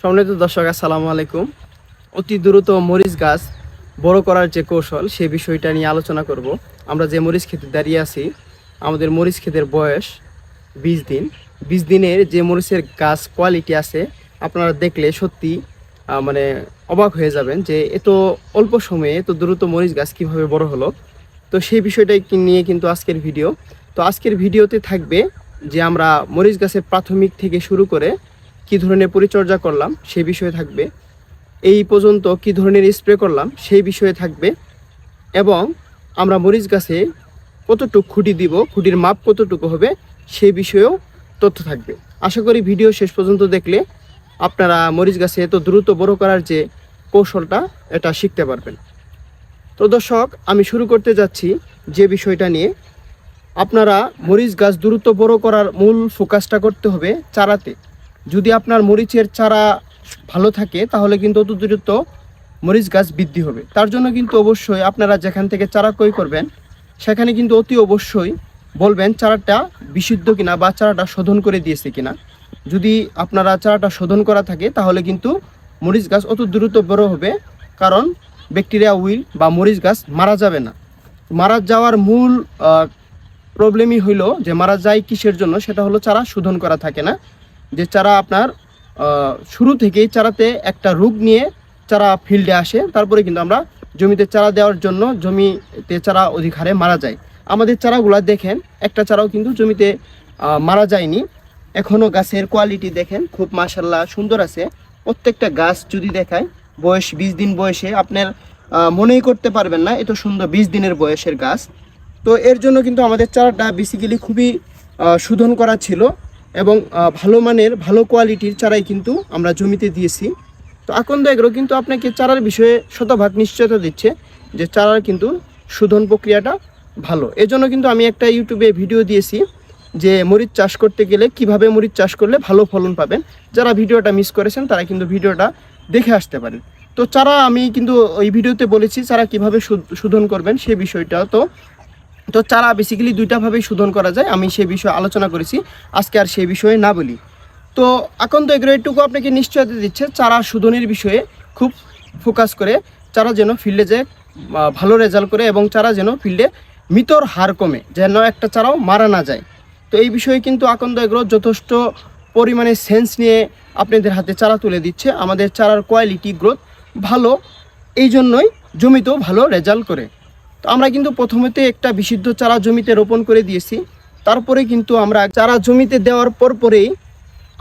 সম্মানিত দর্শক, আসসালামু আলাইকুম। অতি দ্রুত মরিচ গাছ বড় করার যে কৌশল, সে বিষয়টা নিয়ে আলোচনা করব। আমরা যে মরিচ খেতে দাঁড়িয়ে আছি, আমাদের মরিচ ক্ষেতের বয়স বিশ দিন। বিশ দিনের যে মরিচের গাছ কোয়ালিটি আছে, আপনারা দেখলে সত্যি মানে অবাক হয়ে যাবেন যে এত অল্প সময়ে এত দ্রুত মরিচ গাছ কীভাবে বড় হলো। তো সেই বিষয়টাই নিয়ে কিন্তু আজকের ভিডিও। তো আজকের ভিডিওতে থাকবে যে আমরা মরিচ গাছের প্রাথমিক থেকে শুরু করে কি ধরনের পরিচর্যা করলাম সেই বিষয়ে থাকবে। এই পর্যন্ত কি ধরনের স্প্রে করলাম সেই বিষয়ে থাকবে। এবং আমরা মরিচ গাছে কতটুকু খুঁটি দিব, খুঁটির মাপ কতটুকু হবে সেই বিষয়েও তথ্য থাকবে। আশা করি ভিডিও শেষ পর্যন্ত দেখলে আপনারা মরিচ গাছে এত দ্রুত বড় করার যে কৌশলটা, এটা শিখতে পারবেন। তো দর্শক, আমি শুরু করতে যাচ্ছি যে বিষয়টা নিয়ে। আপনারা মরিচ গাছ দ্রুত বড় করার মূল ফোকাসটা করতে হবে চারাতে। যদি আপনার মরিচের চারা ভালো থাকে, তাহলে কিন্তু অত দ্রুত মরিচ গাছ বৃদ্ধি হবে। তার জন্য কিন্তু অবশ্যই আপনারা যেখান থেকে চারা ক্রয় করবেন, সেখানে কিন্তু অতি অবশ্যই বলবেন চারাটা বিশুদ্ধ কিনা বা চারাটা শোধন করে দিয়েছে কিনা। যদি আপনারা চারাটা শোধন করা থাকে, তাহলে কিন্তু মরিচ গাছ অত দ্রুত বড় হবে, কারণ ব্যাকটেরিয়া উইল বা মরিচ গাছ মারা যাবে না। মারা যাওয়ার মূল প্রবলেমই হইল যে মারা যায় কিসের জন্য, সেটা হলো চারা শোধন করা থাকে না। যে চারা আপনার শুরু থেকেই চারাতে একটা রোগ নিয়ে চারা ফিল্ডে আসে, তারপরে কিন্তু আমরা জমিতে চারা দেওয়ার জন্য জমিতে চারা অধিক হারে মারা যায়। আমাদের চারাগুলা দেখেন, একটা চারাও কিন্তু জমিতে মারা যায়নি। এখনও গাছের কোয়ালিটি দেখেন, খুব মাসাল্লাহ সুন্দর আছে। প্রত্যেকটা গাছ যদি দেখায়, বয়স বিশ দিন বয়সে আপনার মনেই করতে পারবেন না, এত সুন্দর বিশ দিনের বয়সের গাছ। তো এর জন্য কিন্তু আমাদের চারাটা বেসিক্যালি খুবই শোধন করা ছিল। এবং ভালো মানের, ভালো কোয়ালিটির চারাই কিন্তু আমরা জমিতে দিয়েছি। তো আকন্দ এগ্রো কিন্তু আপনাকে চারার বিষয়ে শতভাগ নিশ্চয়তা দিচ্ছে যে চারার কিন্তু শোধন প্রক্রিয়াটা ভালো। এজন্য কিন্তু আমি একটা ইউটিউবে ভিডিও দিয়েছি যে মরিচ চাষ করতে গেলে কীভাবে মরিচ চাষ করলে ভালো ফলন পাবেন। যারা ভিডিওটা মিস করেছেন, তারা কিন্তু ভিডিওটা দেখে আসতে পারেন। তো চারা আমি কিন্তু ওই ভিডিওতে বলেছি, চারা কীভাবে শোধন করবেন সে বিষয়টা তো তো চারা বেসিক্যালি দুইটাভাবেই শোধন করা যায়, আমি সেই বিষয়ে আলোচনা করেছি, আজকে আর সেই বিষয়ে না বলি। তো আকন্ত এগ্রো এটুকু আপনাকে নিশ্চয়তা দিচ্ছে, চারা শোধনের বিষয়ে খুব ফোকাস করে, চারা যেন ফিল্ডে যে ভালো রেজাল্ট করে এবং চারা যেন ফিল্ডে মৃতর হার কমে, যেন একটা চারাও মারা না যায়। তো এই বিষয়ে কিন্তু আকন্দ এগ্রো যথেষ্ট পরিমাণে সেন্স নিয়ে আপনাদের হাতে চারা তুলে দিচ্ছে। আমাদের চারার কোয়ালিটি গ্রোথ ভালো এই জন্যই জমিতেও ভালো রেজাল্ট করে। তো আমরা কিন্তু প্রথমেতে একটা বিশুদ্ধ চারা জমিতে রোপণ করে দিয়েছি। তারপরে কিন্তু আমরা চারা জমিতে দেওয়ার পর পরেই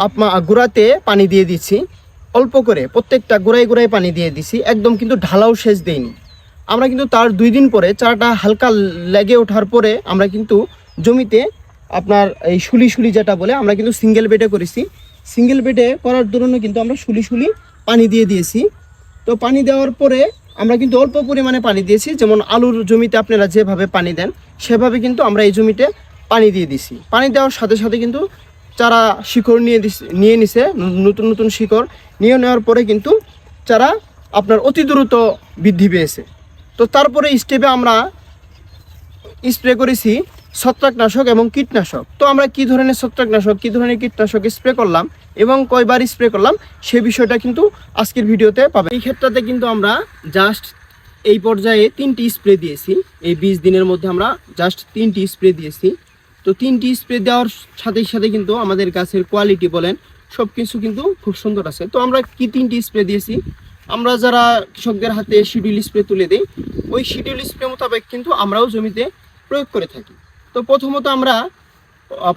আপনা গোড়াতে পানি দিয়ে দিচ্ছি অল্প করে, প্রত্যেকটা গোড়ায় গোড়ায় পানি দিয়ে দিছি একদম কিন্তু ঢালাও সেচ দেইনি। আমরা কিন্তু তার দুই দিন পরে চারাটা হালকা লেগে ওঠার পরে আমরা কিন্তু জমিতে আপনার এই শুলি শুলি যেটা বলে, আমরা কিন্তু সিঙ্গেল বেডে করেছি। সিঙ্গেল বেডে করার দরুন কিন্তু আমরা শুলি শুলি পানি দিয়ে দিয়েছি। তো পানি দেওয়ার পরে আমরা কিন্তু অল্প পরিমাণে পানি দিয়েছি। যেমন আলুর জমিতে আপনারা যেভাবে পানি দেন, সেভাবে কিন্তু আমরা এই জমিতে পানি দিয়ে দিছি। পানি দেওয়ার সাথে সাথে কিন্তু চারা শিকড় নিয়ে নিয়ে নিছে নতুন নতুন শিকড় নিয়ে নেওয়ার পরে কিন্তু চারা আপনার অতি দ্রুত বৃদ্ধি পেয়েছে। তো তারপরে স্টেপে আমরা স্প্রে করেছি ছত্রাকনাশক এবং কীটনাশক। তো আমরা কি ধরনের ছত্রাকনাশক, কি ধরনের কীটনাশক স্প্রে করলাম এবং কয়বার স্প্রে করলাম, সে বিষয়টা কিন্তু আজকের ভিডিওতে পাবে। এই ক্ষেত্রতে কিন্তু আমরা জাস্ট এই পর্যায়ে তিনটি স্প্রে দিয়েছি। এই বিশ দিনের মধ্যে আমরা জাস্ট তিনটি স্প্রে দিয়েছি। তো তিনটি স্প্রে দেওয়ার সাথে সাথে কিন্তু আমাদের গাছের কোয়ালিটি বলেন সব কিছু কিন্তু খুব সুন্দর আছে। তো আমরা কি তিনটি স্প্রে দিয়েছি? আমরা যারা কৃষকদের হাতে শিডিউল স্প্রে তুলে দিই, ওই শিডিউল স্প্রে মোতাবেক কিন্তু আমরাও জমিতে প্রয়োগ করে থাকি। তো প্রথমত আমরা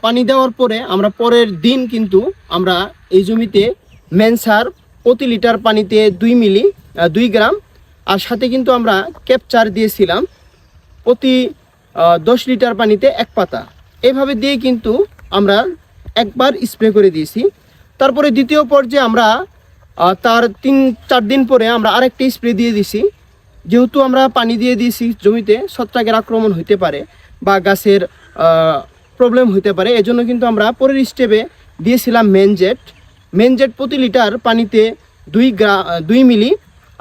পানি দেওয়ার পরে আমরা পরের দিন কিন্তু আমরা এই জমিতে মেনসার প্রতি লিটার পানিতে দুই মিলি দুই গ্রাম, আর সাথে কিন্তু আমরা ক্যাপচার দিয়েছিলাম প্রতি দশ লিটার পানিতে এক পাতা। এভাবে দিয়ে কিন্তু আমরা একবার স্প্রে করে দিয়েছি। তারপরে দ্বিতীয় পর্যায়ে আমরা তার তিন, চার দিন পরে আমরা আরেকটি স্প্রে দিয়ে দিছি যেহেতু আমরা পানি দিয়ে দিয়েছি জমিতে, ছত্রাকের আক্রমণ হইতে পারে। গাছের প্রবলেম হইতে পারে। এজন্য কিন্তু আমরা পরের স্টেপে দিয়েছিলাম মেনজেট মেনজেট প্রতি লিটার পানিতে দুই গ্রা, দুই মিলি।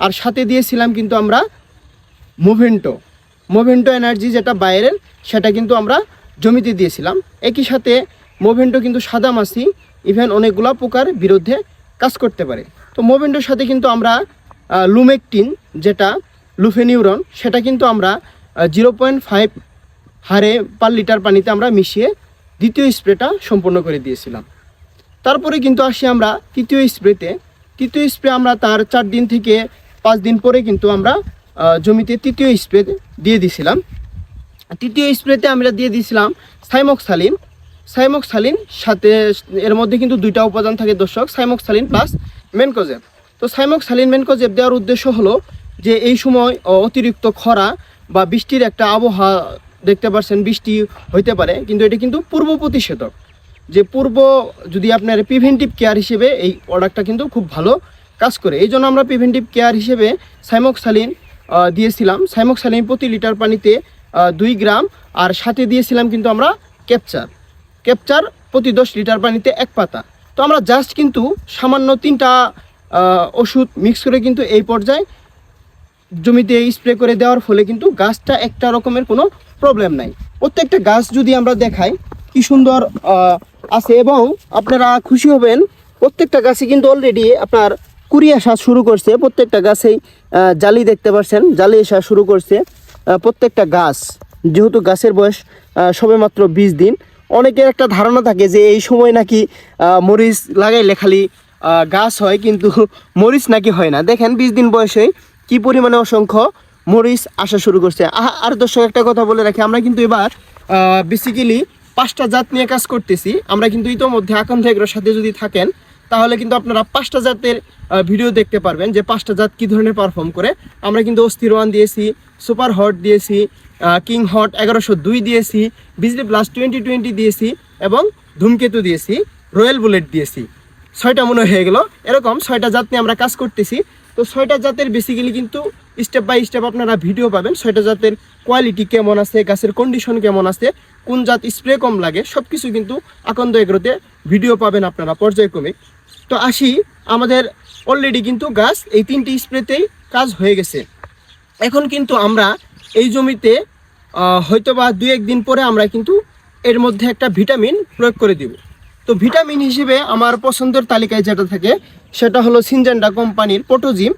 আর সাথে দিয়েছিলাম কিন্তু আমরা মুভেন্টো মোভেন্টো এনার্জি যেটা বাইরের, সেটা কিন্তু আমরা জমিতে দিয়েছিলাম। একই সাথে মোভেন্টো কিন্তু সাদা মাছি ইভেন অনেকগুলা পোকার বিরুদ্ধে কাজ করতে পারে। তো মোভেন্ডোর সাথে কিন্তু আমরা লুমেকটিন যেটা লুফেনিউরন, সেটা কিন্তু আমরা জিরো পয়েন্ট ফাইভ হারে পার লিটার পানিতে আমরা মিশিয়ে দ্বিতীয় স্প্রেটা সম্পূর্ণ করে দিয়েছিলাম। তারপরে কিন্তু আসি আমরা তৃতীয় স্প্রেতে। তৃতীয় স্প্রে আমরা তার চার দিন থেকে পাঁচ দিন পরে কিন্তু আমরা জমিতে তৃতীয় স্প্রে দিয়ে দিছিলাম। তৃতীয় স্প্রেতে আমরা দিয়ে দিয়েছিলাম সাইমক্সালিন। সাইমক্সালিন সাথে এর মধ্যে কিন্তু দুইটা উপাদান থাকে দর্শক, সাইমক্সালিন প্লাস মেনকোজেব। তো সাইমক্সালিন মেনকোজেব দেওয়ার উদ্দেশ্য হলো যে এই সময় অতিরিক্ত খরা বা বৃষ্টির একটা আবহাওয়া দেখতে পাচ্ছেন বৃষ্টি হইতে পারে, কিন্তু এটা কিন্তু পূর্ব প্রতিষেধক। যে পূর্ব যদি আপনার প্রিভেন্টিভ কেয়ার হিসেবে এই প্রোডাক্টটা কিন্তু খুব ভালো কাজ করে। এই জন্য আমরা প্রিভেন্টিভ কেয়ার হিসেবে সাইমক্সালিন দিয়েছিলাম। সাইমক্সালিন প্রতি লিটার পানিতে দুই গ্রাম, আর সাথে দিয়েছিলাম কিন্তু আমরা ক্যাপচার ক্যাপচার প্রতি দশ লিটার পানিতে এক পাতা। তো আমরা জাস্ট কিন্তু সামান্য তিনটা ওষুধ মিক্স করে কিন্তু এই পর্যায়ে জমিতে স্প্রে করে দেওয়ার ফলে কিন্তু গাছটা একটা রকমের কোনো প্রবলেম নাই। প্রত্যেকটা গাছ যদি আমরা দেখাই, কি সুন্দর আছে এবং আপনারা খুশি হবেন, প্রত্যেকটা গাছে কিন্তু অলরেডি আপনার কুড়ি আসা শুরু করছে। প্রত্যেকটা গাছেই জালি দেখতে পাচ্ছেন জালি আসা শুরু করছে। প্রত্যেকটা গাছ, যেহেতু গাছের বয়স সবেমাত্র বিশ দিন, অনেকের একটা ধারণা থাকে যে এই সময় নাকি মরিচ লাগাইলে খালি গাছ হয়, কিন্তু মরিচ নাকি হয় না। দেখেন, বিশ দিন বয়সে কি পরিমাণে অসংখ্য মরিচ আসা শুরু করছে? আর দর্শক, একটা কথা বলে রাখি, আমরা কিন্তু এবার বেসিক্যালি পাঁচটা জাত নিয়ে কাজ করতেছি। আমরা কিন্তু ইতোমধ্যে আকাঙ্ক্ষা এগুলোর সাথে যদি থাকেন, তাহলে কিন্তু আপনারা পাঁচটা জাতের ভিডিও দেখতে পারবেন যে পাঁচটা জাত কী ধরনের পারফর্ম করে। আমরা কিন্তু অস্থির ওয়ান দিয়েছি, সুপার হট দিয়েছি কিং হট এগারোশো দুই দিয়েছি, বিজলি প্লাস টোয়েন্টি টোয়েন্টি দিয়েছি এবং ধূমকেতু দিয়েছি, রয়্যাল বুলেট দিয়েছি। ছয়টা মনে হয়ে গেল। এরকম ছয়টা জাত নিয়ে আমরা কাজ করতেছি। তো ছয়টা জাতের বেসিক্যালি কিন্তু স্টেপ বাই স্টেপ আপনারা ভিডিও পাবেন ছয়টা জাতের কোয়ালিটি কেমন আছে গাছের কন্ডিশন কেমন আছে কোন জাত স্প্রে কম লাগে সব কিছু কিন্তু আকন্দ এগ্রোতে ভিডিও পাবেন আপনারা পর্যায়ক্রমে তো আসি আমাদের অলরেডি কিন্তু গাছ এই তিনটি স্প্রেতেই কাজ হয়ে গেছে। এখন কিন্তু আমরা এই জমিতে আহ, হয়তোবা দু একদিন পরে আমরা কিন্তু এর মধ্যে একটা ভিটামিন প্রয়োগ করে দিব। তো ভিটামিন হিসেবে আমার পছন্দের তালিকায় যেটা থাকে, সেটা হলো সিনজেন্ডা কোম্পানির পোটোজিম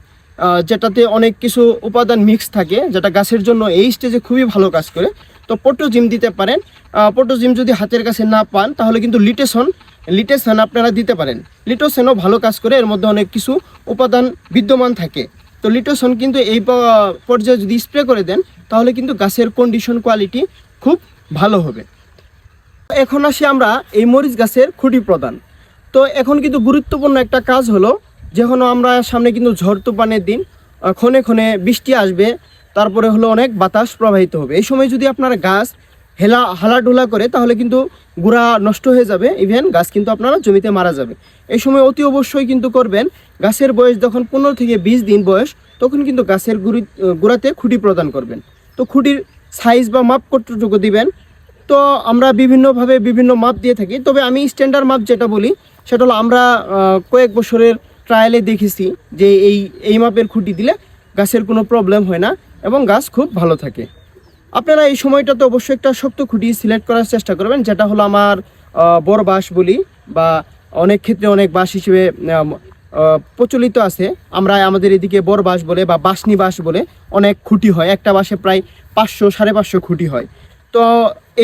যেটাতে অনেক কিছু উপাদান মিক্স থাকে, যেটা গাছের জন্য এই স্টেজে খুবই ভালো কাজ করে। তো পোটোজিম দিতে পারেন। পোটোজিম যদি হাতের কাছে না পান, তাহলে কিন্তু লিটেসন লিটেসন আপনারা দিতে পারেন। লিটোসেনও ভালো কাজ করে, এর মধ্যে অনেক কিছু উপাদান বিদ্যমান থাকে। তো লিটোসন কিন্তু এই পর্যায়ে যদি স্প্রে করে দেন, তাহলে কিন্তু গাছের কন্ডিশন কোয়ালিটি খুব ভালো হবে। এখন আসি আমরা এই মরিচ গাছের খুঁটি প্রদান তো এখন কিন্তু গুরুত্বপূর্ণ একটা কাজ হলো, যখন আমরা সামনে কিন্তু ঝড় তুফানের দিন ক্ষণে ক্ষণে বৃষ্টি আসবে, তারপরে হলো অনেক বাতাস প্রবাহিত হবে। এই সময় যদি আপনার গাছ হেলা, হালাডুলা করে, তাহলে কিন্তু গুড়া নষ্ট হয়ে যাবে ইভেন গাছ কিন্তু আপনারা জমিতে মারা যাবে। এই সময় অতি অবশ্যই কিন্তু করবেন, গাছের বয়স যখন পনেরো থেকে বিশ দিন বয়স, তখন কিন্তু গাছের গুড়ি গুড়াতে খুঁটি প্রদান করবেন। তো খুঁটির সাইজ বা মাপ কতটুকু দিবেন তো আমরা বিভিন্নভাবে বিভিন্ন মাপ দিয়ে থাকি। তবে আমি স্ট্যান্ডার্ড মাপ যেটা বলি, সেটা হলো আমরা কয়েক বছরের ট্রায়ালে দেখেছি যে এই এই মাপের খুঁটি দিলে গাছের কোনো প্রবলেম হয় না এবং গাছ খুব ভালো থাকে। আপনারা এই সময়টাতে অবশ্যই একটা শক্ত খুঁটি সিলেক্ট করার চেষ্টা করবেন, যেটা হলো আমার বড় বাঁশ বলি বা অনেক ক্ষেত্রে অনেক বাঁশ হিসেবে প্রচলিত আছে। আমরা আমাদের এদিকে বড় বাঁশ বলে বা বাঁশনি বাঁশ বলে অনেক খুঁটি হয়। একটা বাঁশে প্রায় পাঁচশো, সাড়ে পাঁচশো খুঁটি হয়। তো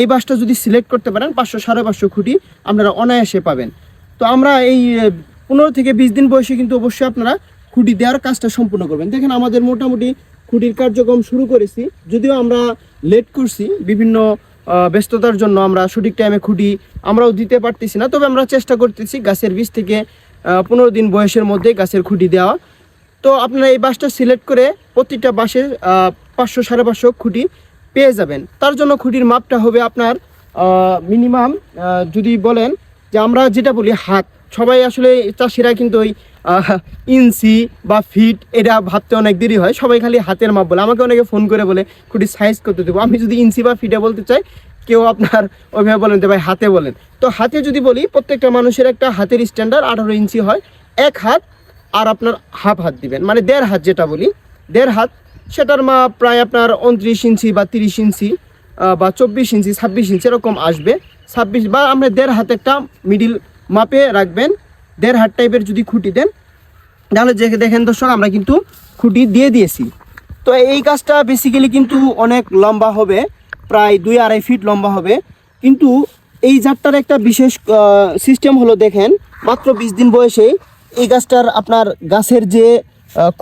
এই বাসটা যদি সিলেক্ট করতে পারেন, পাঁচশো সাড়ে পাঁচশো খুঁটি আপনারা অনায়াসে পাবেন। তো আমরা এই পনেরো থেকে বিশ দিন বয়সে কিন্তু অবশ্যই আপনারা খুঁটি দেওয়ার কাজটা সম্পূর্ণ করবেন। দেখেন আমাদের মোটামুটি খুঁটির কার্যক্রম শুরু করেছি, যদিও আমরা লেট করছি, বিভিন্ন ব্যস্ততার জন্য আমরা সঠিক টাইমে খুঁটি আমরাও দিতে পারতেছি না, তবে আমরা চেষ্টা করতেছি গাছের বীজ থেকে পনেরো দিন বয়সের মধ্যে গাছের খুঁটি দেওয়া। তো আপনারা এই বাসটা সিলেক্ট করে প্রতিটা বাসে পাঁচশো সাড়ে পাঁচশো খুঁটি পেয়ে যাবেন। তার জন্য খুঁটির মাপটা হবে আপনার মিনিমাম যদি বলেন যে আমরা যেটা বলি হাত, সবাই আসলে চাষিরা কিন্তু ওই ইঞ্চি বা ফিট এটা ভাবতে অনেক দেরি হয়, সবাই খালি হাতের মাপ বলে। আমাকে অনেকে ফোন করে বলে, খুঁটির সাইজ করতে দেবো? আমি যদি ইঞ্চি বা ফিটে বলতে চাই, কেউ আপনার ওইভাবে বলেন ভাই, হাতে বলেন। তো হাতে যদি বলি, প্রত্যেকটা মানুষের একটা হাতের স্ট্যান্ডার্ড আঠারো ইঞ্চি হয়, এক হাত আর আপনার হাফ হাত দিবেন। মানে দেড় হাত যেটা বলি, দেড় হাত সেটার মাপ প্রায় আপনার উনত্রিশ ইঞ্চি বা তিরিশ ইঞ্চি বা চব্বিশ ইঞ্চি, ছাব্বিশ ইঞ্চি এরকম আসবে। ছাব্বিশ বা আমরা দেড় হাত একটা মিডিল মাপে রাখবেন। দেড় হাত টাইপের যদি খুঁটি দেন, তাহলে যে দেখেন দর্শক, আমরা কিন্তু খুঁটি দিয়ে দিয়েছি। তো এই গাছটা বেসিক্যালি কিন্তু অনেক লম্বা হবে, প্রায় দুই আড়াই ফিট লম্বা হবে। কিন্তু এই জাতটার একটা বিশেষ সিস্টেম হলো দেখেন, মাত্র বিশ দিন বয়সে এই গাছটার আপনার গাছের যে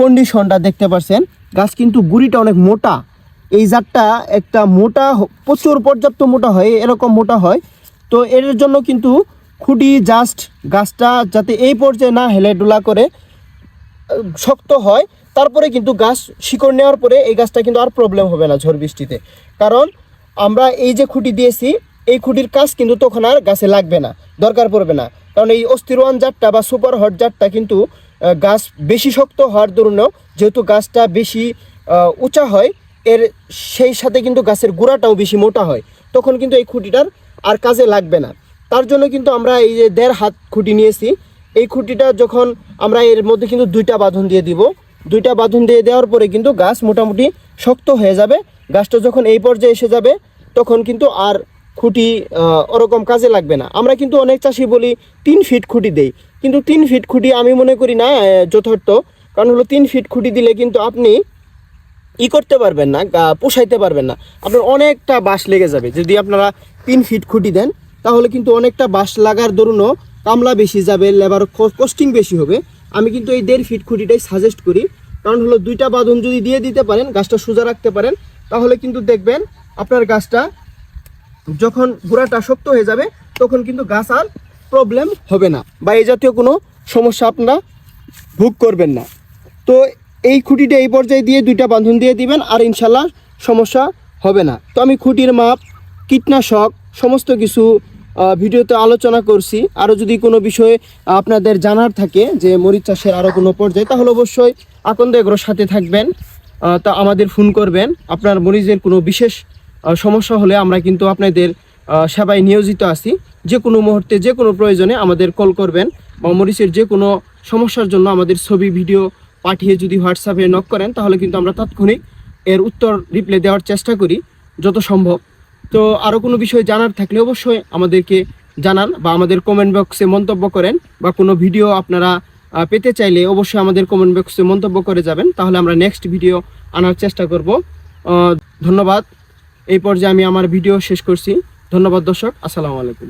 কন্ডিশনটা দেখতে পাচ্ছেন গাছ কিন্তু গুড়িটা অনেক মোটা। এই জাতটা একটা মোটা প্রচুর পর্যাপ্ত মোটা হয়, এরকম মোটা হয়। তো এর জন্য কিন্তু খুঁটি জাস্ট গাছটা যাতে এই পর্যায়ে না হেলে ডোলা করে শক্ত হয়। তারপরে কিন্তু গাছ শিকড় নেওয়ার পরে এই গাছটা কিন্তু আর প্রবলেম হবে না ঝড় বৃষ্টিতে। কারণ আমরা এই যে খুঁটি দিয়েছি, এই খুঁটির কাজ কিন্তু তখন আর গাছে লাগবে না, দরকার পড়বে না। কারণ এই অস্থির ওয়ান জাতটা বা সুপার হট জাতটা কিন্তু গাছ বেশি শক্ত হওয়ার দরুনও যেহেতু গাছটা বেশি উঁচা হয়, এর সেই সাথে কিন্তু গাছের গোড়াটাও বেশি মোটা হয়। তখন কিন্তু এই খুঁটিটার আর কাজে লাগবে না। তার জন্য কিন্তু আমরা এই যে দেড় হাত খুঁটি নিয়েছি। এই খুঁটিটা যখন আমরা এর মধ্যে কিন্তু দুইটা বাঁধন দিয়ে দিব। দুইটা বাঁধন দিয়ে দেওয়ার পরে কিন্তু গাছ মোটামুটি শক্ত হয়ে যাবে। গাছটা যখন এই পর্যায়ে এসে যাবে, তখন কিন্তু আর খুঁটি ওরকম কাজে লাগবে না। আমরা কিন্তু অনেক চাষি বলি তিন ফিট খুঁটি দেই। কিন্তু তিন ফিট খুঁটি আমি মনে করি না যথার্থ। কারণ হলো তিন ফিট খুঁটি দিলে কিন্তু আপনি ই করতে পারবেন না পোষাইতে পারবেন না। আপনার অনেকটা বাঁশ লেগে যাবে। যদি আপনারা তিন ফিট খুঁটি দেন, তাহলে কিন্তু অনেকটা বাঁশ লাগার দরুনও কামলা বেশি যাবে, লেবার কস্টিং বেশি হবে। আমি কিন্তু এই দেড় ফিট খুঁটিটাই সাজেস্ট করি। কারণ হলো দুইটা বাঁধন যদি দিয়ে দিতে পারেন, গাছটা সোজা রাখতে পারেন, তাহলে কিন্তু দেখবেন আপনার গাছটা যখন গোড়াটা শক্ত হয়ে যাবে, তখন কিন্তু গাছ আর প্রবলেম হবে না। বা এই জাতীয় কোনো সমস্যা আপনারা ভোগ করবেন না। তো এই খুঁটিটা এই পর্যায়ে দিয়ে দুইটা বাঁধন দিয়ে দিবেন আর ইনশাল্লাহ সমস্যা হবে না। তো আমি খুঁটির মাপ, কীটনাশক, সমস্ত কিছু ভিডিওতে আলোচনা করছি। আরও যদি কোনো বিষয়ে আপনাদের জানার থাকে যে মরিচ চাষের আরও কোনো পর্যায়ে, তাহলে অবশ্যই আকন্দ এগ্রোর সাথে থাকবেন। তা আমাদের ফোন করবেন। আপনার মরিচের কোনো বিশেষ সমস্যা হলে আমরা কিন্তু আপনাদের সেবায় নিয়োজিত আছি। যে কোনো মুহূর্তে যে কোনো প্রয়োজনে আমাদের কল করবেন বা মরিচের যে কোনো সমস্যার জন্য আমাদের ছবি ভিডিও পাঠিয়ে যদি হোয়াটসঅ্যাপে নক করেন, তাহলে কিন্তু আমরা তাৎক্ষণিক এর উত্তর রিপ্লাই দেওয়ার চেষ্টা করি, যত সম্ভব। তো আরও কোনো বিষয় জানার থাকলে অবশ্যই আমাদেরকে জানান বা আমাদের কমেন্ট বক্সে মন্তব্য করেন বা কোনো ভিডিও আপনারা পেতে চাইলে অবশ্যই আমাদের কমেন্ট বক্সে মন্তব্য করে যাবেন। তাহলে আমরা নেক্সট ভিডিও আনার চেষ্টা করব। ধন্যবাদ। এই পর্যায়ে আমি আমার ভিডিও শেষ করছি। ধন্যবাদ দর্শক আসসালামু আলাইকুম।